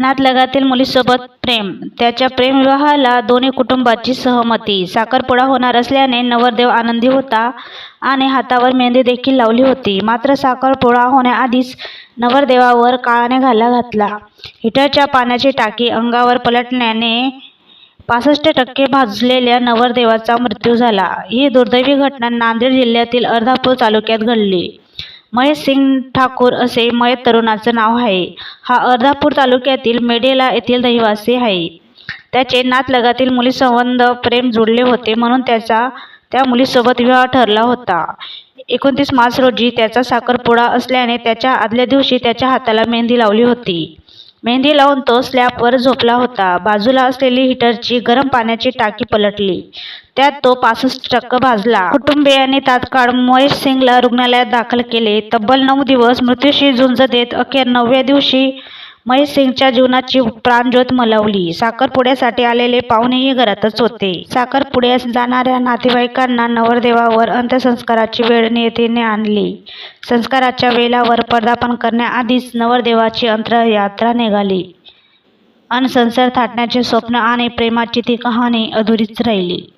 नातलगातील मुलीसोबत प्रेम. त्याच्या प्रेमविवाहाला दोन्ही कुटुंबाची सहमती. साखरपुडा होणार असल्याने नवरदेव आनंदी होता आणि हातावर मेहंदी देखील लावली होती. मात्र साखरपुडा होण्याआधीच नवरदेवावर काळाने घाला घातला. हिटरच्या पाण्याची टाकी अंगावर पलटल्याने पासष्ट टक्के भाजलेल्या नवरदेवाचा मृत्यू झाला. ही दुर्दैवी घटना नांदेड जिल्ह्यातील अर्धापूर तालुक्यात घडली. महेश सिंग ठाकूर असे मयत तरुणाचं नाव आहे. हा अर्धापूर तालुक्यातील मेडेला येथील रहिवासी आहे. त्याचे नातलगातील मुलीसंबंध प्रेम जुळले होते म्हणून त्याचा त्या मुलीसोबत विवाह ठरला होता. एकोणतीस मार्च रोजी त्याचा साखरपुडा असल्याने त्याच्या आदल्या दिवशी त्याच्या हाताला मेहंदी लावली होती. मेहंदी लावून तो स्लॅबवर झोपला होता. बाजूला असलेली हिटरची गरम पाण्याची टाकी पलटली. त्यात तो पासष्ट टक्क भाजला. कुटुंबियांनी तात्काळ महेश सिंगला रुग्णालयात दाखल केले. तब्बल नऊ दिवस मृत्यूशी झुंज देत अखेर नवव्या दिवशी महेश सिंगच्या जीवनाची प्राणज्योत मलवली. साखरपुड्यासाठी आलेले पाहुणेही घरातच होते. साखरपुड्यास जाणाऱ्या नातेवाईकांना नवरदेवावर अंत्यसंस्काराची वेळ नियतीने आणली. संस्काराच्या वेळावर पदार्पण करण्याआधीच नवरदेवाची अंतरयात्रा निघाली. अन संसार थाटण्याचे स्वप्न आणि प्रेमाची ती कहाणी अधुरीच राहिली.